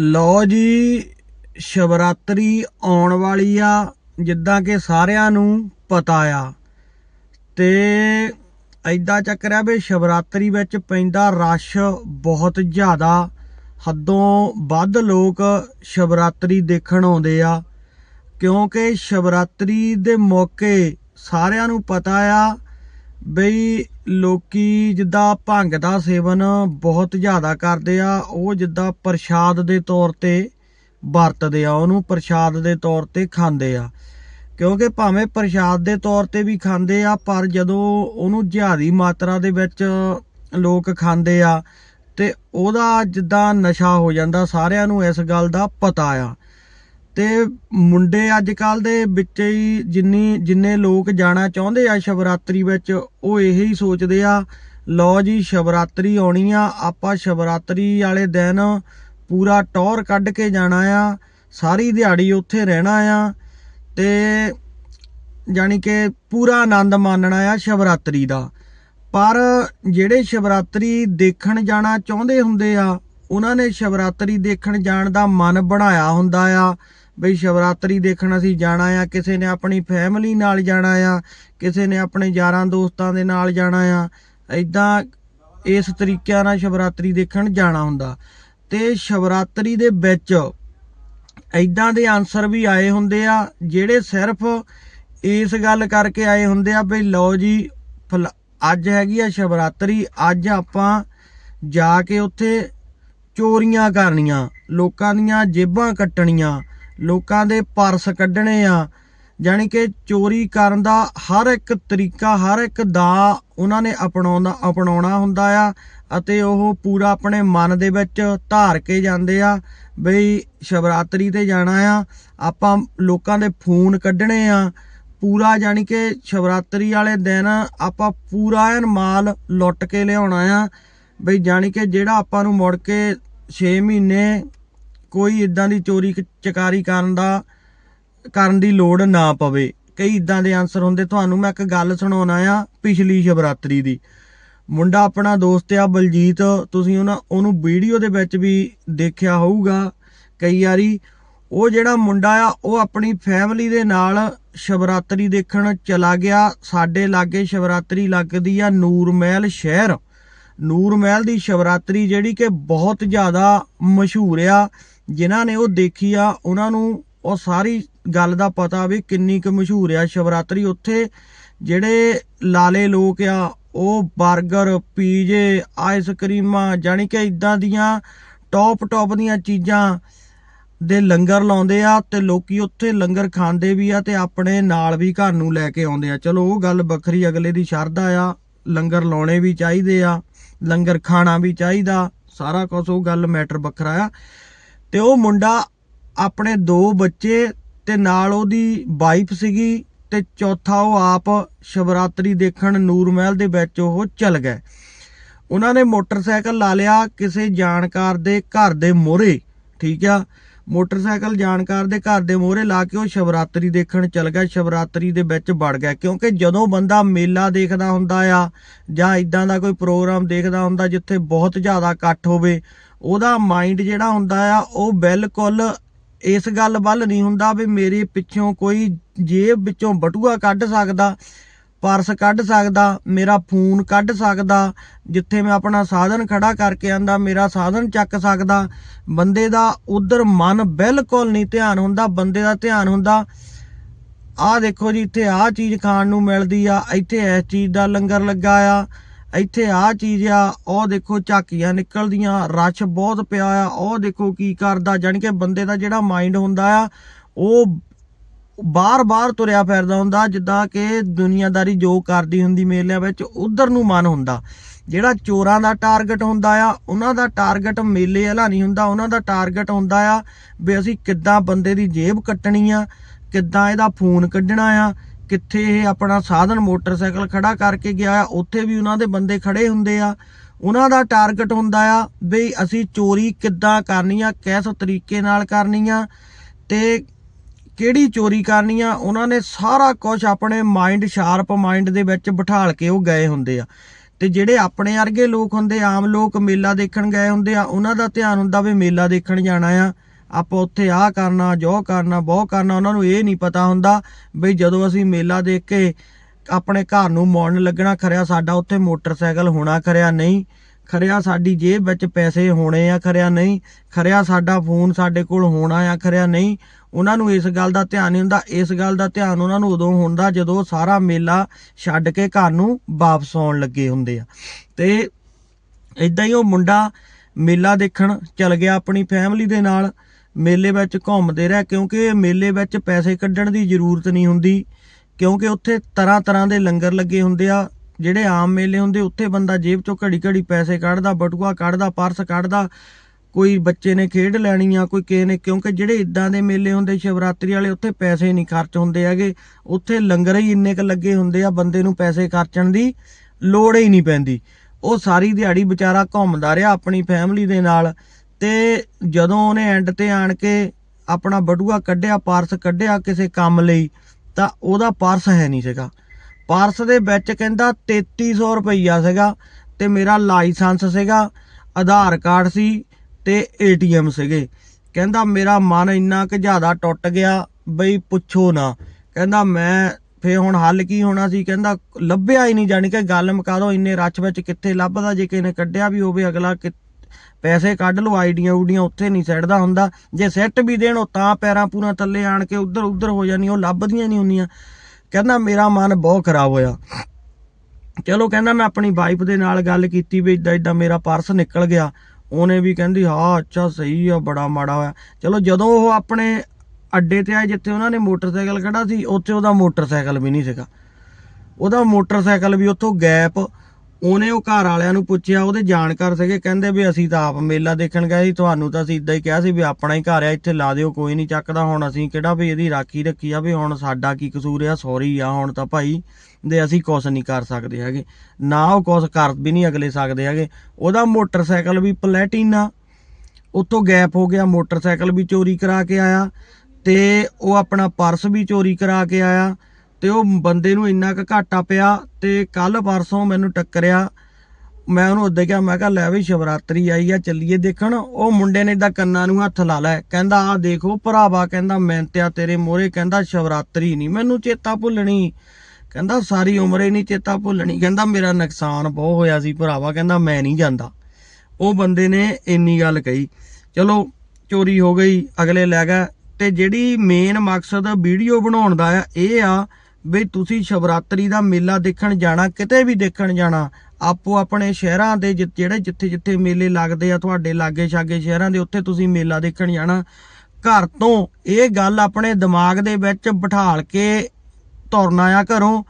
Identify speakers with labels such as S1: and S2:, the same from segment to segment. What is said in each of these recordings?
S1: ਲਓ ਜੀ, ਸ਼ਿਵਰਾਤਰੀ ਆਉਣ ਵਾਲੀ ਆ, ਜਿੱਦਾਂ ਕਿ ਸਾਰਿਆਂ ਨੂੰ ਪਤਾ ਆ। ਤੇ ਐਦਾਂ ਚੱਕਰ ਆ ਵੀ ਸ਼ਿਵਰਾਤਰੀ ਵਿੱਚ ਪੈਂਦਾ ਰਸ਼ ਬਹੁਤ ਜ਼ਿਆਦਾ। ਹੱਦੋਂ ਵੱਧ ਲੋਕ ਸ਼ਿਵਰਾਤਰੀ ਦੇਖਣ ਆਉਂਦੇ ਆ, ਕਿਉਂਕਿ ਸ਼ਿਵਰਾਤਰੀ ਦੇ ਮੌਕੇ ਸਾਰਿਆਂ ਨੂੰ ਪਤਾ ਆ ਬਈ ਲੋਕੀ ਜਿੱਦਾਂ ਭੰਗ ਦਾ ਸੇਵਨ ਬਹੁਤ ਜ਼ਿਆਦਾ ਕਰਦੇ ਆ, ਉਹ ਜਿੱਦਾਂ ਪ੍ਰਸ਼ਾਦ ਦੇ ਤੌਰ ਤੇ ਵਰਤਦੇ ਆ, ਉਹਨੂੰ ਪ੍ਰਸ਼ਾਦ ਦੇ ਤੌਰ ਤੇ ਖਾਂਦੇ ਆ। ਕਿਉਂਕਿ ਭਾਵੇਂ ਪ੍ਰਸ਼ਾਦ ਦੇ ਤੌਰ ਤੇ ਵੀ ਖਾਂਦੇ ਆ, ਪਰ ਜਦੋਂ ਉਹਨੂੰ ਜ਼ਿਆਦੀ ਮਾਤਰਾ ਦੇ ਵਿੱਚ ਲੋਕ ਖਾਂਦੇ ਆ, ਤੇ ਉਹਦਾ ਜਿੱਦਾਂ ਨਸ਼ਾ ਹੋ ਜਾਂਦਾ, ਸਾਰਿਆਂ ਨੂੰ ਇਸ ਗੱਲ ਦਾ ਪਤਾ ਆ। ਤੇ ਮੁੰਡੇ ਅੱਜ ਕੱਲ ਦੇ ਵਿੱਚ ਹੀ ਜਿੰਨੀ, ਜਿੰਨੇ ਲੋਕ ਜਾਣਾ ਚਾਹੁੰਦੇ ਆ ਸ਼ਿਵਰਾਤਰੀ ਵਿੱਚ, ਉਹ ਇਹੀ ਸੋਚਦੇ ਆ, ਲਓ ਜੀ ਸ਼ਿਵਰਾਤਰੀ ਆਉਣੀ ਆ, ਆਪਾਂ ਸ਼ਿਵਰਾਤਰੀ ਵਾਲੇ ਦਿਨ ਪੂਰਾ ਟੌਰ ਕੱਢ ਕੇ ਜਾਣਾ ਆ, ਸਾਰੀ ਦਿਹਾੜੀ ਉੱਥੇ ਰਹਿਣਾ ਆ, ਤੇ ਜਾਣੀ ਕਿ ਪੂਰਾ ਆਨੰਦ ਮਾਣਨਾ ਆ ਸ਼ਿਵਰਾਤਰੀ ਦਾ। ਪਰ ਜਿਹੜੇ ਸ਼ਿਵਰਾਤਰੀ ਦੇਖਣ ਜਾਣਾ ਚਾਹੁੰਦੇ ਹੁੰਦੇ ਆ, ਉਹਨਾਂ ਨੇ ਸ਼ਿਵਰਾਤਰੀ ਦੇਖਣ ਜਾਣ ਦਾ ਮਨ ਬਣਾਇਆ ਹੁੰਦਾ ਆ ਬਈ ਸ਼ਿਵਰਾਤਰੀ ਦੇਖਣ ਅਸੀਂ ਜਾਣਾ ਆ, ਕਿਸੇ ਨੇ ਆਪਣੀ ਫੈਮਿਲੀ ਨਾਲ ਜਾਣਾ ਆ, ਕਿਸੇ ਨੇ ਆਪਣੇ ਯਾਰਾਂ ਦੋਸਤਾਂ ਦੇ ਨਾਲ ਜਾਣਾ ਆ। ਐਦਾਂ ਇਸ ਤਰੀਕਿਆਂ ਨਾਲ ਸ਼ਿਵਰਾਤਰੀ ਦੇਖਣ ਜਾਣਾ ਹੁੰਦਾ। ਤੇ ਸ਼ਿਵਰਾਤਰੀ ਦੇ ਵਿੱਚ ਐਦਾਂ ਦੇ ਆਨਸਰ ਵੀ ਆਏ ਹੁੰਦੇ ਆ, ਜਿਹੜੇ ਸਿਰਫ ਇਸ ਗੱਲ ਕਰਕੇ ਆਏ ਹੁੰਦੇ ਆ ਬਈ ਲਓ ਜੀ, ਫਲ- ਅੱਜ ਹੈਗੀ ਆ ਸ਼ਿਵਰਾਤਰੀ, ਅੱਜ ਆਪਾਂ ਜਾ ਕੇ ਉੱਥੇ ਚੋਰੀਆਂ ਕਰਨੀਆਂ, ਲੋਕਾਂ ਦੀਆਂ ਜੇਬਾਂ ਕੱਟਣੀਆਂ ਲੋਕਾਂ ਦੇ ਪਰਸ ਕੱਢਣੇ ਆ। ਜਾਣੀ ਕਿ ਚੋਰੀ ਕਰਨ ਦਾ ਹਰ ਇੱਕ ਤਰੀਕਾ, ਹਰ ਇੱਕ ਦਾ ਉਹਨਾਂ ਨੇ ਅਪਣਾਉਂਦਾ ਅਪਣਾਉਣਾ ਹੁੰਦਾ ਆ ਅਤੇ ਉਹ ਪੂਰਾ ਆਪਣੇ ਮਨ ਦੇ ਵਿੱਚ ਧਾਰ ਕੇ ਜਾਂਦੇ ਆ ਬਈ ਸ਼ਿਵਰਾਤਰੀ ਤੇ ਜਾਣਾ ਆ। ਆਪਾਂ ਲੋਕਾਂ ਦੇ ਫੋਨ ਕੱਢਣੇ ਆ। ਪੂਰਾ ਜਾਣੀ ਕਿ ਸ਼ਿਵਰਾਤਰੀ ਵਾਲੇ ਦਿਨ ਆਪਾਂ ਪੂਰਾ ਐਨ ਮਾਲ ਲੁੱਟ ਕੇ ਲਿਆਉਣਾ ਆ। ਬਈ ਜਾਣੀ ਕਿ ਜਿਹੜਾ ਆਪਾਂ ਨੂੰ ਮੁੜ ਕੇ 6 ਮਹੀਨੇ ਕੋਈ ਇਦਾਂ ਦੀ ਚੋਰੀ ਚਕਾਰੀ ਕਰਨ ਦਾ, ਕਰਨ ਦੀ ਲੋੜ ਨਾ ਪਵੇ। ਕਈ ਇਦਾਂ ਦੇ ਆਨਸਰ ਹੁੰਦੇ। ਤੁਹਾਨੂੰ ਮੈਂ ਇੱਕ ਗੱਲ ਸੁਣਾਉਣਾ ਆ ਪਿਛਲੀ ਸ਼ਿਵਰਾਤਰੀ ਦੀ। ਮੁੰਡਾ ਆਪਣਾ ਦੋਸਤ ਆ ਬਲਜੀਤ। ਤੁਸੀਂ ਉਹਨਾਂ, ਉਹਨੂੰ ਵੀਡੀਓ ਦੇ ਵਿੱਚ ਵੀ ਦੇਖਿਆ ਹੋਊਗਾ ਕਈ ਵਾਰੀ। ਉਹ ਜਿਹੜਾ ਮੁੰਡਾ ਆ, ਉਹ ਆਪਣੀ ਫੈਮਿਲੀ ਦੇ ਨਾਲ ਸ਼ਿਵਰਾਤਰੀ ਦੇਖਣ ਚਲਾ ਗਿਆ। ਸਾਡੇ ਲਾਗੇ ਸ਼ਿਵਰਾਤਰੀ ਲੱਗਦੀ ਆ ਨੂਰ ਮਹਿਲ ਸ਼ਹਿਰ। ਨੂਰ ਮਹਿਲ ਦੀ ਸ਼ਿਵਰਾਤਰੀ ਜਿਹੜੀ ਕਿ ਬਹੁਤ ਜ਼ਿਆਦਾ ਮਸ਼ਹੂਰ ਆ। ਜਿਨ੍ਹਾਂ ਨੇ ਉਹ ਦੇਖੀ ਆ, ਉਹਨਾਂ ਨੂੰ ਉਹ ਸਾਰੀ ਗੱਲ ਦਾ ਪਤਾ ਵੀ ਕਿੰਨੀ ਕੁ ਮਸ਼ਹੂਰ ਆ ਸ਼ਿਵਰਾਤਰੀ ਉੱਥੇ। ਜਿਹੜੇ ਲਾਲੇ ਲੋਕ ਆ, ਉਹ 버ਗਰ ਪੀਜੇ ਆਈਸਕ੍ਰੀਮਾਂ ਜਾਣੀ ਕਿ ਇਦਾਂ ਦੀਆਂ ਟੌਪ ਟੌਪ ਦੀਆਂ ਚੀਜ਼ਾਂ ਦੇ ਲੰਗਰ ਲਾਉਂਦੇ ਆ ਤੇ ਲੋਕੀ ਉੱਥੇ ਲੰਗਰ ਖਾਂਦੇ ਵੀ ਆ ਤੇ ਆਪਣੇ ਨਾਲ ਵੀ ਘਰ ਨੂੰ ਲੈ ਕੇ ਆਉਂਦੇ ਆ। ਚਲੋ, ਉਹ ਗੱਲ ਵੱਖਰੀ, ਅਗਲੇ ਦੀ ਸ਼ਰਧਾ ਆ। ਲੰਗਰ ਲਾਉਣੇ ਵੀ ਚਾਹੀਦੇ ਆ, ਲੰਗਰ ਖਾਣਾ ਵੀ ਚਾਹੀਦਾ, ਸਾਰਾ ਕੁਝ ਉਹ ਗੱਲ ਮੈਟਰ ਵੱਖਰਾ ਆ। ਤੇ ਉਹ ਮੁੰਡਾ ਆਪਣੇ ਦੋ ਬੱਚੇ ਤੇ ਨਾਲ ਉਹਦੀ ਵਾਈਫ ਸੀਗੀ ਤੇ ਚੌਥਾ ਉਹ ਆਪ ਸ਼ਿਵਰਾਤਰੀ ਦੇਖਣ ਨੂਰ ਮਹਿਲ ਦੇ ਵਿੱਚ ਉਹ ਚਲ ਗਏ ਉਹਨਾਂ ਨੇ ਮੋਟਰਸਾਈਕਲ ਲਾ ਲਿਆ ਕਿਸੇ ਜਾਣਕਾਰ ਦੇ ਘਰ ਦੇ ਮੋਹਰੇ, ਠੀਕ ਆ? ਮੋਟਰਸਾਈਕਲ ਜਾਣਕਾਰ ਦੇ ਘਰ ਦੇ ਮੋਹਰੇ ਲਾ ਕੇ ਉਹ ਸ਼ਿਵਰਾਤਰੀ ਦੇਖਣ ਚਲ ਗਿਆ। ਸ਼ਿਵਰਾਤਰੀ ਦੇ ਵਿੱਚ ਵੜ ਗਿਆ ਕਿਉਂਕਿ ਜਦੋਂ ਬੰਦਾ ਮੇਲਾ ਦੇਖਦਾ ਹੁੰਦਾ ਆ ਜਾਂ ਇਦਾਂ ਦਾ ਕੋਈ ਪ੍ਰੋਗਰਾਮ ਦੇਖਦਾ ਹੁੰਦਾ ਜਿੱਥੇ ਬਹੁਤ ਜ਼ਿਆਦਾ ਇਕੱਠ ਹੋਵੇ ਉਹਦਾ ਮਾਈਂਡ ਜਿਹੜਾ ਹੁੰਦਾ ਆ, ਉਹ ਬਿਲਕੁਲ ਇਸ ਗੱਲ ਵੱਲ ਨਹੀਂ ਹੁੰਦਾ ਵੀ ਮੇਰੇ ਪਿੱਛੋਂ ਕੋਈ ਜੇਬ ਵਿੱਚੋਂ ਬਟੂਆ ਕੱਢ ਸਕਦਾ, ਪਰਸ ਕੱਢ ਸਕਦਾ, ਮੇਰਾ ਫੋਨ ਕੱਢ ਸਕਦਾ, ਜਿੱਥੇ ਮੈਂ ਆਪਣਾ ਸਾਧਨ ਖੜਾ ਕਰਕੇ ਆਂਦਾ, ਮੇਰਾ ਸਾਧਨ ਚੱਕ ਸਕਦਾ। ਬੰਦੇ ਦਾ ਉਧਰ ਮਨ ਬਿਲਕੁਲ ਨਹੀਂ ਧਿਆਨ ਹੁੰਦਾ, ਬੰਦੇ ਦਾ ਧਿਆਨ ਹੁੰਦਾ, ਆਹ ਦੇਖੋ ਜੀ, ਇੱਥੇ ਆਹ ਚੀਜ਼ ਖਾਣ ਨੂੰ ਮਿਲਦੀ ਆ, ਇੱਥੇ ਇਸ ਚੀਜ਼ ਦਾ ਲੰਗਰ ਲੱਗਾ ਆ ਇੱਥੇ ਆਹ ਚੀਜ਼ ਆ, ਉਹ ਦੇਖੋ ਝਾਕੀਆਂ ਨਿਕਲਦੀਆਂ, ਰਸ਼ ਬਹੁਤ ਪਿਆ ਆ, ਉਹ ਦੇਖੋ ਕੀ ਕਰਦਾ, ਜਾਣੀ ਕਿ ਬੰਦੇ ਦਾ ਜਿਹੜਾ ਮਾਈਂਡ ਹੁੰਦਾ ਆ, ਉਹ ਬਾਰ-ਬਾਰ ਤੁਰਿਆ ਫਿਰਦਾ ਹੁੰਦਾ, ਜਿੱਦਾਂ ਕਿ ਦੁਨੀਆਦਾਰੀ ਜੋ ਕਰਦੀ ਹੁੰਦੀ ਮੇਲਿਆਂ ਵਿੱਚ, ਉਧਰ ਨੂੰ ਮਨ ਹੁੰਦਾ। ਜਿਹੜਾ ਚੋਰਾਂ ਦਾ ਟਾਰਗੇਟ ਹੁੰਦਾ ਆ, ਉਹਨਾਂ ਦਾ ਟਾਰਗੇਟ ਮੇਲੇ ਵਾਲਾ ਨਹੀਂ ਹੁੰਦਾ, ਉਹਨਾਂ ਦਾ ਟਾਰਗੇਟ ਹੁੰਦਾ ਆ, ਵੀ ਅਸੀਂ ਕਿੱਦਾਂ ਬੰਦੇ ਦੀ ਜੇਬ ਕੱਟਣੀ ਆ, ਕਿੱਦਾਂ ਇਹਦਾ ਫੋਨ ਕੱਢਣਾ ਆ ਕਿੱਥੇ ਇਹ ਆਪਣਾ ਸਾਧਨ ਮੋਟਰਸਾਈਕਲ ਖੜਾ ਕਰਕੇ ਗਿਆ ਆ ਉੱਥੇ ਵੀ ਉਹਨਾਂ ਦੇ ਬੰਦੇ ਖੜੇ ਹੁੰਦੇ ਆ। ਉਹਨਾਂ ਦਾ ਟਾਰਗੇਟ ਹੁੰਦਾ ਆ ਵੀ ਅਸੀਂ ਚੋਰੀ ਕਿੱਦਾਂ ਕਰਨੀ ਆ, ਕਿਸ ਤਰੀਕੇ ਨਾਲ ਕਰਨੀ ਆ ਤੇ ਕਿਹੜੀ ਚੋਰੀ ਕਰਨੀ ਆ, ਉਹਨਾਂ ਨੇ ਸਾਰਾ ਕੁਝ ਆਪਣੇ ਮਾਈਂਡ ਸ਼ਾਰਪ ਮਾਈਂਡ ਦੇ ਵਿੱਚ ਬਿਠਾਲ ਕੇ ਉਹ ਗਏ ਹੁੰਦੇ ਆ। ਤੇ ਜਿਹੜੇ ਆਪਣੇ ਵਰਗੇ ਲੋਕ ਹੁੰਦੇ, ਆਮ ਲੋਕ ਮੇਲਾ ਦੇਖਣ ਗਏ ਹੁੰਦੇ ਆ, ਉਹਨਾਂ ਦਾ ਧਿਆਨ ਹੁੰਦਾ ਵੀ ਮੇਲਾ ਦੇਖਣ ਜਾਣਾ ਆ। ਆਪਾਂ ਉੱਥੇ ਆਹ ਕਰਨਾ, ਜੋ ਕਰਨਾ, ਬਹੁ ਕਰਨਾ, ਉਹਨਾਂ ਨੂੰ ਇਹ ਨਹੀਂ ਪਤਾ ਹੁੰਦਾ ਵੀ ਜਦੋਂ ਅਸੀਂ ਮੇਲਾ ਦੇਖ ਕੇ ਆਪਣੇ ਘਰ ਨੂੰ ਮੋੜਨ ਲੱਗਣਾ, ਖਰਿਆ ਸਾਡਾ ਉੱਥੇ ਮੋਟਰਸਾਈਕਲ ਹੋਣਾ, ਖਰਿਆ ਨਹੀਂ। ਖਰਿਆ ਸਾਡੀ ਜੇਬ ਵਿੱਚ ਪੈਸੇ ਹੋਣੇ ਆ, ਖਰਿਆ ਨਹੀਂ। ਖਰਿਆ ਸਾਡਾ ਫੋਨ ਸਾਡੇ ਕੋਲ ਹੋਣਾ ਆ, ਖਰਿਆ ਨਹੀਂ। ਉਹਨਾਂ ਨੂੰ ਇਸ ਗੱਲ ਦਾ ਧਿਆਨ ਨਹੀਂ ਹੁੰਦਾ। ਇਸ ਗੱਲ ਦਾ ਧਿਆਨ ਉਹਨਾਂ ਨੂੰ ਉਦੋਂ ਹੁੰਦਾ ਜਦੋਂ ਸਾਰਾ ਮੇਲਾ ਛੱਡ ਕੇ ਘਰ ਨੂੰ ਵਾਪਸ ਆਉਣ ਲੱਗੇ ਹੁੰਦੇ ਆ। ਤੇ ਇਦਾਂ ਹੀ ਉਹ ਮੁੰਡਾ ਮੇਲਾ ਦੇਖਣ ਚਲ ਗਿਆ ਆਪਣੀ ਫੈਮਿਲੀ ਦੇ ਨਾਲ। ਮੇਲੇ ਵਿੱਚ ਘੁੰਮਦੇ ਰਹਿ, ਕਿਉਂਕਿ ਮੇਲੇ ਵਿੱਚ ਪੈਸੇ ਕੱਢਣ ਦੀ ਜ਼ਰੂਰਤ ਨਹੀਂ ਹੁੰਦੀ, ਕਿਉਂਕਿ ਉੱਥੇ ਤਰ੍ਹਾਂ ਤਰ੍ਹਾਂ ਦੇ ਲੰਗਰ ਲੱਗੇ ਹੁੰਦੇ ਆ, ਜਿਹੜੇ ਆਮ ਮੇਲੇ ਹੁੰਦੇ, ਉੱਥੇ ਬੰਦਾ ਜੇਬ ਚੋਂ ਘੜੀ ਘੜੀ ਪੈਸੇ ਕੱਢਦਾ, ਬਟੂਆ ਕੱਢਦਾ, ਪਰਸ ਕੱਢਦਾ, ਕੋਈ ਬੱਚੇ ਨੇ ਖੇਡ ਲੈਣੀ ਆ, ਕੋਈ ਕਿਸੇ ਨੇ, ਕਿਉਂਕਿ ਜਿਹੜੇ ਇਦਾਂ ਦੇ ਮੇਲੇ ਹੁੰਦੇ, ਸ਼ਿਵਰਾਤਰੀ ਵਾਲੇ, ਉੱਥੇ ਪੈਸੇ ਨਹੀਂ ਖਰਚ ਹੁੰਦੇ ਹੈਗੇ, ਉੱਥੇ ਲੰਗਰ ਹੀ ਇੰਨੇ ਕ ਲੱਗੇ ਹੁੰਦੇ ਆ, ਬੰਦੇ ਨੂੰ ਪੈਸੇ ਖਰਚਣ ਦੀ ਲੋੜ ਹੀ ਨਹੀਂ ਪੈਂਦੀ। ਉਹ ਸਾਰੀ ਦਿਹਾੜੀ ਵਿਚਾਰਾ ਘੁੰਮਦਾ ਰਿਹਾ, ਆਪਣੀ ਫੈਮਿਲੀ ਦੇ ਨਾਲ ਤੇ ਜਦੋਂ ਉਹਨੇ ਐਂਡ ਤੇ ਆਣ ਕੇ ਆਪਣਾ ਬਟੂਆ ਕੱਢਿਆ, ਪਰਸ ਕੱਢਿਆ ਕਿਸੇ ਕੰਮ ਲਈ, ਤਾਂ ਉਹਦਾ ਪਰਸ ਹੈ ਨਹੀਂ ਸੀਗਾ। ਪਰਸ ਦੇ ਵਿੱਚ ਕਹਿੰਦਾ 3300 ਰੁਪਈਆ ਸੀਗਾ ਤੇ ਮੇਰਾ ਲਾਇਸੈਂਸ ਸੀਗਾ, ਆਧਾਰ ਕਾਰਡ ਸੀ ਤੇ ਏਟੀਐਮ ਸੀਗੇ। ਕਹਿੰਦਾ ਮੇਰਾ ਮਨ ਇੰਨਾ ਕਿ ਜ਼ਿਆਦਾ ਟੁੱਟ ਗਿਆ ਬਈ ਪੁੱਛੋ ਨਾ। ਕਹਿੰਦਾ ਮੈਂ ਫੇ ਹੁਣ ਹੱਲ ਕੀ ਹੋਣਾ ਸੀ? ਕਹਿੰਦਾ ਲੱਭਿਆ ਹੀ ਨਹੀਂ, ਜਾਣੀ ਕਿ ਗੱਲ ਮੁਕਾ ਦੋ ਇੰਨੇ ਰੱਛ ਵਿੱਚ ਕਿੱਥੇ ਲੱਭਦਾ ਜੇ ਕਿਸੇ ਨੇ ਕੱਢਿਆ ਵੀ ਹੋਵੇ ਅਗਲਾ ਕਿ ਪੈਸੇ ਕੱਢ ਲਓ, ਆਈਡੀਆਂ ਊਡੀਆਂ ਉੱਥੇ ਨਹੀਂ ਸੈੱਟਦਾ ਹੁੰਦਾ। ਜੇ ਸੈੱਟ ਵੀ ਦੇਣ, ਉਹ ਤਾਂ ਪੈਰਾਂ ਪੂਰਾ ਥੱਲੇ ਆਣ ਕੇ ਉਧਰ ਉਧਰ ਹੋ ਜਾਣੀ ਉਹ ਲੱਭਦੀਆਂ ਨਹੀਂ ਹੁੰਦੀਆਂ। ਕਹਿੰਦਾ, ਮੇਰਾ ਮਨ ਬਹੁਤ ਖਰਾਬ ਹੋਇਆ। ਚਲੋ ਕਹਿੰਦਾ, ਮੈਂ ਆਪਣੀ ਵਾਈਫ ਦੇ ਨਾਲ ਗੱਲ ਕੀਤੀ ਵੀ ਇਦਾਂ ਇਦਾਂ ਮੇਰਾ ਪਰਸ ਨਿਕਲ ਗਿਆ। ਉਹਨੇ ਵੀ ਕਹਿੰਦੀ, ਹਾਂ, ਅੱਛਾ, ਸਹੀ ਆ, ਬੜਾ ਮਾੜਾ ਹੋਇਆ। ਚਲੋ ਜਦੋਂ ਉਹ ਆਪਣੇ ਅੱਡੇ ਤੇ ਆਏ, ਜਿੱਥੇ ਉਹਨਾਂ ਨੇ ਮੋਟਰਸਾਈਕਲ ਖੜਾ ਸੀ, ਉੱਥੇ ਉਹਦਾ ਮੋਟਰਸਾਈਕਲ ਵੀ ਨਹੀਂ ਸੀਗਾ। ਉਹਦਾ ਮੋਟਰਸਾਈਕਲ ਵੀ ਉੱਥੋਂ ਗੈਪ ਉਹਨੇ ਉਹ ਘਰ ਵਾਲਿਆਂ ਨੂੰ ਪੁੱਛਿਆ, ਉਹਦੇ ਜਾਣਕਾਰ ਸੀਗੇ, ਕਹਿੰਦੇ ਵੀ ਅਸੀਂ ਤਾਂ ਆਪ ਮੇਲਾ ਦੇਖਣ ਗਏ ਸੀ, ਤੁਹਾਨੂੰ ਤਾਂ ਅਸੀਂ ਇਦਾਂ ਹੀ ਕਿਹਾ ਸੀ ਵੀ ਆਪਣਾ ਹੀ ਘਰ ਆ, ਇੱਥੇ ਲਾ ਦਿਓ, ਕੋਈ ਨਹੀਂ ਚੱਕਦਾ, ਹੁਣ ਅਸੀਂ ਕਿਹੜਾ ਵੀ ਇਹਦੀ ਰਾਖੀ ਰੱਖੀ ਆ, ਵੀ ਹੁਣ ਸਾਡਾ ਕੀ ਕਸੂਰ ਆ ਸੌਰੀ ਆ, ਹੁਣ ਤਾਂ ਭਾਈ, ਦੇ ਅਸੀਂ ਕੁਛ ਨਹੀਂ ਕਰ ਸਕਦੇ ਹੈਗੇ। ਨਾ ਉਹ ਕੁਛ ਕਰ ਵੀ ਨਹੀਂ ਅਗਲੇ ਸਕਦੇ ਹੈਗੇ। ਉਹਦਾ ਮੋਟਰਸਾਈਕਲ ਵੀ ਪਲੈਟੀਨਾ, ਉੱਥੋਂ ਗੈਪ ਹੋ ਗਿਆ, ਮੋਟਰਸਾਈਕਲ ਵੀ ਚੋਰੀ ਕਰਾ ਕੇ ਆਇਆ, ਤੇ ਉਹ ਆਪਣਾ ਪਰਸ ਵੀ ਚੋਰੀ ਕਰਾ ਕੇ ਆਇਆ ਤੇ ਉਹ ਬੰਦੇ ਨੂੰ ਇੰਨਾ ਕੁ ਘਾਟਾ ਪਿਆ ਤੇ ਕੱਲ ਪਰਸੋਂ ਮੈਨੂੰ ਟੱਕਰਿਆ। ਮੈਂ ਉਹਨੂੰ ਉਦੋਂ ਕਿਹਾ ਮੈਂ ਕਿਹਾ, ਲੈ ਵੀ ਸ਼ਿਵਰਾਤਰੀ ਆਈ ਆ, ਚੱਲੀਏ ਦੇਖਣ। ਉਹ ਮੁੰਡੇ ਨੇ ਇਦਾਂ ਕੰਨਾਂ ਨੂੰ ਹੱਥ ਲਾ ਲਿਆ। ਕਹਿੰਦਾ, ਆਹ ਦੇਖੋ ਭਰਾਵਾ, ਕਹਿੰਦਾ, ਮੈਂ ਤੇਰੇ ਮੋਹਰੇ, ਕਹਿੰਦਾ, ਸ਼ਿਵਰਾਤਰੀ ਨਹੀਂ। ਮੈਨੂੰ ਚੇਤਾ ਭੁੱਲਣੀ। ਕਹਿੰਦਾ, ਸਾਰੀ ਉਮਰ ਹੀ ਨਹੀਂ ਚੇਤਾ ਭੁੱਲਣੀ। ਕਹਿੰਦਾ, ਮੇਰਾ ਨੁਕਸਾਨ ਬਹੁਤ ਹੋਇਆ ਸੀ ਭਰਾਵਾ, ਕਹਿੰਦਾ, ਮੈਂ ਨਹੀਂ ਜਾਂਦਾ। ਉਹ ਬੰਦੇ ਨੇ ਇੰਨੀ ਗੱਲ ਕਹੀ। ਚਲੋ, ਚੋਰੀ ਹੋ ਗਈ, ਅਗਲੇ ਲੈ ਗਏ। ਤੇ ਜਿਹੜੀ ਮੇਨ ਮਕਸਦ ਵੀਡੀਓ ਬਣਾਉਣ ਦਾ ਆ, ਇਹ ਆ ਵੀ ਤੁਸੀਂ ਸ਼ਿਵਰਾਤਰੀ ਦਾ ਮੇਲਾ ਦੇਖਣ ਜਾਣਾ, ਕਿਤੇ ਵੀ ਦੇਖਣ ਜਾਣਾ, ਆਪੋ ਆਪਣੇ ਸ਼ਹਿਰਾਂ ਦੇ ਜਿ- ਜਿਹੜੇ ਜਿੱਥੇ ਜਿੱਥੇ ਮੇਲੇ ਲੱਗਦੇ ਆ ਤੁਹਾਡੇ ਲਾਗੇ ਛਾਗੇ ਸ਼ਹਿਰਾਂ ਦੇ, ਉੱਥੇ ਤੁਸੀਂ ਮੇਲਾ ਦੇਖਣ ਜਾਣਾ। ਘਰ ਤੋਂ ਇਹ ਗੱਲ ਆਪਣੇ ਦਿਮਾਗ ਦੇ ਵਿੱਚ ਬਿਠਾਲ ਕੇ ਤੁਰਨਾ ਆ ਘਰੋਂ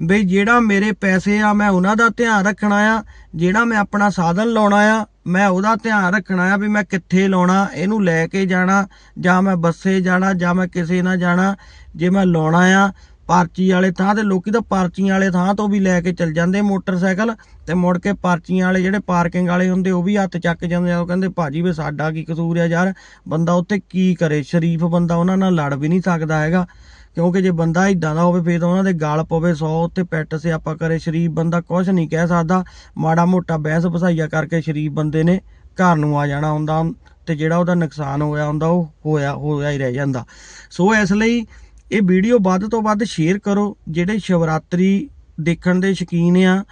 S1: ਵੀ ਜਿਹੜਾ ਮੇਰੇ ਪੈਸੇ ਆ, ਮੈਂ ਉਹਨਾਂ ਦਾ ਧਿਆਨ ਰੱਖਣਾ ਆ, ਜਿਹੜਾ ਮੈਂ ਆਪਣਾ ਸਾਧਨ ਲਾਉਣਾ ਆ, ਮੈਂ ਉਹਦਾ ਧਿਆਨ ਰੱਖਣਾ ਆ ਵੀ ਮੈਂ ਕਿੱਥੇ ਲਾਉਣਾ, ਇਹਨੂੰ ਲੈ ਕੇ ਜਾਣਾ, ਜਾਂ ਮੈਂ ਬੱਸੇ ਜਾਣਾ, ਜਾਂ ਮੈਂ ਕਿਸੇ ਨਾਲ ਜਾਣਾ, ਜੇ ਮੈਂ ਲਾਉਣਾ ਆ ਪਰਚੀ ਵਾਲੇ ਥਾਂ ਤੇ, ਲੋਕੀ ਤਾਂ ਪਰਚੀਆਂ ਵਾਲੇ ਥਾਂ ਤੋਂ ਵੀ ਲੈ ਕੇ ਚੱਲ ਜਾਂਦੇ ਮੋਟਰਸਾਈਕਲ ਤੇ ਮੁੜ ਕੇ ਪਰਚੀਆਂ ਵਾਲੇ ਜਿਹੜੇ ਪਾਰਕਿੰਗ ਵਾਲੇ ਹੁੰਦੇ, ਉਹ ਵੀ ਹੱਥ ਚੱਕ ਜਾਂਦੇ ਆ। ਉਹ ਕਹਿੰਦੇ, ਭਾਜੀ, ਵੀ ਸਾਡਾ ਕੀ ਕਸੂਰ ਆ ਯਾਰ? ਬੰਦਾ ਉੱਥੇ ਕੀ ਕਰੇ? ਸ਼ਰੀਫ ਬੰਦਾ ਉਹਨਾਂ ਨਾਲ ਲੜ ਵੀ ਨਹੀਂ ਸਕਦਾ ਹੈਗਾ। ਕਿਉਂਕਿ ਜੇ ਬੰਦਾ ਇਦਾਂ ਦਾ ਹੋਵੇ, ਫਿਰ ਤਾਂ ਉਹਨਾਂ ਦੇ ਗਾਲ ਪਵੇ 100 ਉੱਤੇ ਪੈਟ ਸਿਆਪਾ ਕਰੇ। ਸ਼ਰੀਫ ਬੰਦਾ ਕੁਝ ਨਹੀਂ ਕਹਿ ਸਕਦਾ। ਮਾੜਾ ਮੋਟਾ ਬਹਿਸ ਬਸਾਈਆ ਕਰਕੇ ਸ਼ਰੀਫ ਬੰਦੇ ਨੇ ਘਰ ਨੂੰ ਆ ਜਾਣਾ ਹੁੰਦਾ, ਤੇ ਜਿਹੜਾ ਉਹਦਾ ਨੁਕਸਾਨ ਹੋਇਆ ਹੁੰਦਾ, ਉਹ ਹੋਇਆ ਹੋਇਆ ਹੀ ਰਹਿ ਜਾਂਦਾ। ਸੋ ਇਸ ਲਈ ਇਹ ਵੀਡੀਓ ਵੱਧ ਤੋਂ ਵੱਧ ਸ਼ੇਅਰ ਕਰੋ ਜਿਹੜੇ ਸ਼ਿਵਰਾਤਰੀ ਦੇਖਣ ਦੇ ਸ਼ੌਕੀਨ ਆ।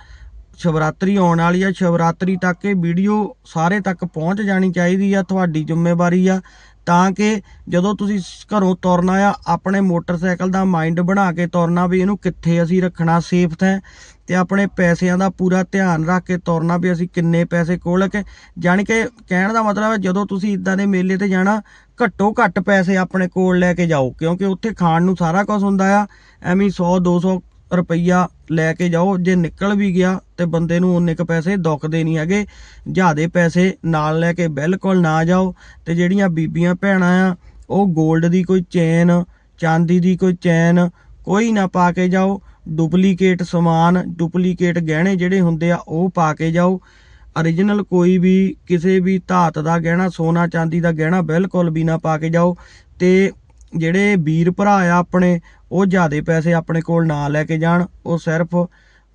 S1: ਸ਼ਿਵਰਾਤਰੀ ਆਉਣ ਵਾਲੀ ਆ। ਸ਼ਿਵਰਾਤਰੀ ਤੱਕ ਇਹ ਵੀਡੀਓ ਸਾਰੇ ਤੱਕ ਪਹੁੰਚ ਜਾਣੀ ਚਾਹੀਦੀ ਆ, ਤੁਹਾਡੀ ਜ਼ਿੰਮੇਵਾਰੀ ਆ। ਤਾਂ ਕਿ ਜਦੋਂ ਤੁਸੀਂ ਘਰੋਂ ਤੁਰਨਾ ਆ, ਆਪਣੇ ਮੋਟਰਸਾਈਕਲ ਦਾ ਮਾਈਂਡ ਬਣਾ ਕੇ ਤੁਰਨਾ ਵੀ ਇਹਨੂੰ ਕਿੱਥੇ ਅਸੀਂ ਰੱਖਣਾ ਸੇਫ ਥਾਂ ਤੇ ਆਪਣੇ ਪੈਸਿਆਂ ਦਾ ਪੂਰਾ ਧਿਆਨ ਰੱਖ ਕੇ ਤੁਰਨਾ ਵੀ ਅਸੀਂ ਕਿੰਨੇ ਪੈਸੇ ਕੋਲ ਕੇ ਜਾਣੀ ਕਿ ਕਹਿਣ ਦਾ ਮਤਲਬ ਹੈ ਜਦੋਂ ਤੁਸੀਂ ਇਦਾਂ ਦੇ ਮੇਲੇ ਤੇ ਜਾਣਾ, ਘੱਟੋ ਘੱਟ ਪੈਸੇ ਆਪਣੇ ਕੋਲ ਲੈ ਕੇ ਜਾਓ। ਕਿਉਂਕਿ ਉੱਥੇ ਖਾਣ ਨੂੰ ਸਾਰਾ ਕੁਝ ਹੁੰਦਾ ਆ। ਐਵੇਂ 100 200 ਰੁਪਈਆ ਲੈ ਕੇ ਜਾਓ, ਜੇ ਨਿਕਲ ਵੀ ਗਿਆ ਤੇ ਬੰਦੇ ਨੂੰ ਉਨੇ ਕ ਪੈਸੇ ਦੁੱਖਦੇ ਨਹੀਂ ਹੈਗੇ। ਜਿਆਦੇ ਪੈਸੇ ਨਾਲ ਲੈ ਕੇ ਬਿਲਕੁਲ ਨਾ ਜਾਓ। ਤੇ ਜਿਹੜੀਆਂ ਬੀਬੀਆਂ ਭੈਣਾਂ ਆ, ਉਹ 골ਡ ਦੀ ਕੋਈ ਚੇਨ, ਚਾਂਦੀ ਦੀ ਕੋਈ ਚੈਨ ਕੋਈ ਨਾ ਪਾ ਕੇ ਜਾਓ। ਡੁਪਲੀਕੇਟ ਸਮਾਨ ਡੁਪਲੀਕੇਟ ਗਹਿਣੇ ਜਿਹੜੇ ਹੁੰਦੇ ਆ, ਉਹ ਪਾ ਕੇ ਜਾਓ। origignal ਕੋਈ ਵੀ, ਕਿਸੇ ਵੀ ਧਾਤ ਦਾ ਗਹਿਣਾ, ਸੋਨਾ, ਚਾਂਦੀ ਦਾ ਗਹਿਣਾ ਬਿਲਕੁਲ ਵੀ ਨਾ ਪਾ ਕੇ ਜਾਓ। ਤੇ ਜਿਹੜੇ ਵੀਰ ਭਰਾ ਆ ਆਪਣੇ, ਉਹ ਜਿਆਦੇ ਪੈਸੇ ਆਪਣੇ ਕੋਲ ਨਾ ਲੈ ਕੇ ਜਾਣ। ਉਹ ਸਿਰਫ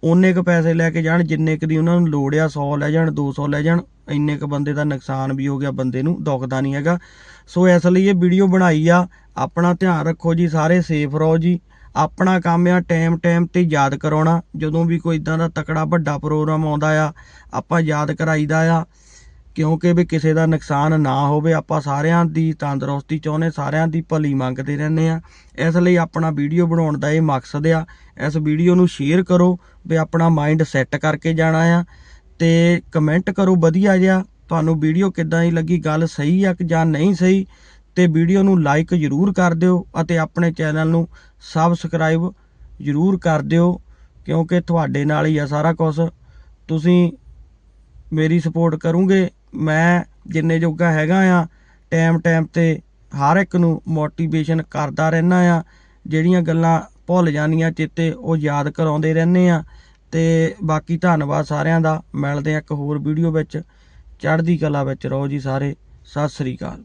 S1: ਓਨੇ ਕ ਪੈਸੇ ਲੈ ਕੇ ਜਾਣ, ਜਿੰਨੇ ਕ ਦੀ ਉਹਨਾਂ ਨੂੰ ਲੋੜ ਆ 100 ਲੈ ਜਾਣ 200 ਲੈ ਜਾਣ, ਇੰਨੇ ਕ ਬੰਦੇ ਦਾ ਨੁਕਸਾਨ ਵੀ ਹੋ ਗਿਆ ਬੰਦੇ ਨੂੰ, ਦੁਖਦਾ ਨਹੀਂ ਹੈਗਾ। ਸੋ ਇਸ ਲਈ ਇਹ ਵੀਡੀਓ ਬਣਾਈ ਆ। ਆਪਣਾ ਧਿਆਨ ਰੱਖੋ ਜੀ, ਸਾਰੇ ਸੇਫ ਰਹੋ ਜੀ। ਆਪਣਾ ਕੰਮ ਆ ਟਾਈਮ ਟਾਈਮ ਤੇ ਯਾਦ ਕਰਾਉਣਾ। ਜਦੋਂ ਵੀ ਕੋਈ ਇਦਾਂ ਦਾ ਤਕੜਾ ਵੱਡਾ ਪ੍ਰੋਗਰਾਮ ਆਉਂਦਾ ਆ, ਆਪਾਂ ਯਾਦ ਕਰਾਈਦਾ ਆ। ਕਿਉਂਕਿ ਵੀ ਕਿਸੇ ਦਾ ਨੁਕਸਾਨ ਨਾ ਹੋਵੇ, ਆਪਾਂ ਸਾਰਿਆਂ ਦੀ ਤੰਦਰੁਸਤੀ ਚਾਹੁੰਦੇ, ਸਾਰਿਆਂ ਦੀ ਭਲੀ ਮੰਗਦੇ ਰਹਿੰਦੇ ਆ ਇਸ ਲਈ ਆਪਣਾ ਵੀਡੀਓ ਬਣਾਉਣ ਦਾ ਇਹ ਮਕਸਦ ਆ। ਇਸ ਵੀਡੀਓ ਨੂੰ ਸ਼ੇਅਰ ਕਰੋ, ਵੀ ਆਪਣਾ ਮਾਈਂਡ ਸੈੱਟ ਕਰਕੇ ਜਾਣਾ ਆ ਤੇ ਕਮੈਂਟ ਕਰੋ ਵਧੀਆ ਜਿਹਾ, ਤੁਹਾਨੂੰ ਵੀਡੀਓ ਕਿੱਦਾਂ ਦੀ ਲੱਗੀ, ਗੱਲ ਸਹੀ ਆ ਕਿ ਜਾਂ ਨਹੀਂ ਸਹੀ, ਤੇ ਵੀਡੀਓ ਨੂੰ ਲਾਈਕ ਜ਼ਰੂਰ ਕਰ ਦਿਓ ਅਤੇ ਆਪਣੇ ਚੈਨਲ ਨੂੰ ਸਬਸਕ੍ਰਾਈਬ ਜ਼ਰੂਰ ਕਰ ਦਿਓ, ਕਿਉਂਕਿ ਤੁਹਾਡੇ ਨਾਲ ਹੀ ਆ ਸਾਰਾ ਕੁਝ ਤੁਸੀਂ ਮੇਰੀ ਸਪੋਰਟ ਕਰੋਗੇ। ਮੈਂ ਜਿੰਨੇ ਜੋਗਾ ਹੈਗਾ ਆ ਟਾਈਮ ਟਾਈਮ ਤੇ ਹਰ ਇੱਕ ਨੂੰ ਮੋਟੀਵੇਸ਼ਨ ਕਰਦਾ ਰਹਿਣਾ ਆ। ਜਿਹੜੀਆਂ ਗੱਲਾਂ ਭੁੱਲ ਜਾਂਦੀਆਂ ਚੇਤੇ, ਉਹ ਯਾਦ ਕਰਾਉਂਦੇ ਰਹਿੰਦੇ ਆ। ਤੇ ਬਾਕੀ ਧੰਨਵਾਦ ਸਾਰਿਆਂ ਦਾ। ਮਿਲਦੇ ਆ ਇੱਕ ਹੋਰ ਵੀਡੀਓ ਵਿੱਚ। ਚੜ੍ਹਦੀ ਕਲਾ ਵਿੱਚ ਰਹੋ ਜੀ ਸਾਰੇ। ਸਤਿ ਸ੍ਰੀ ਅਕਾਲ।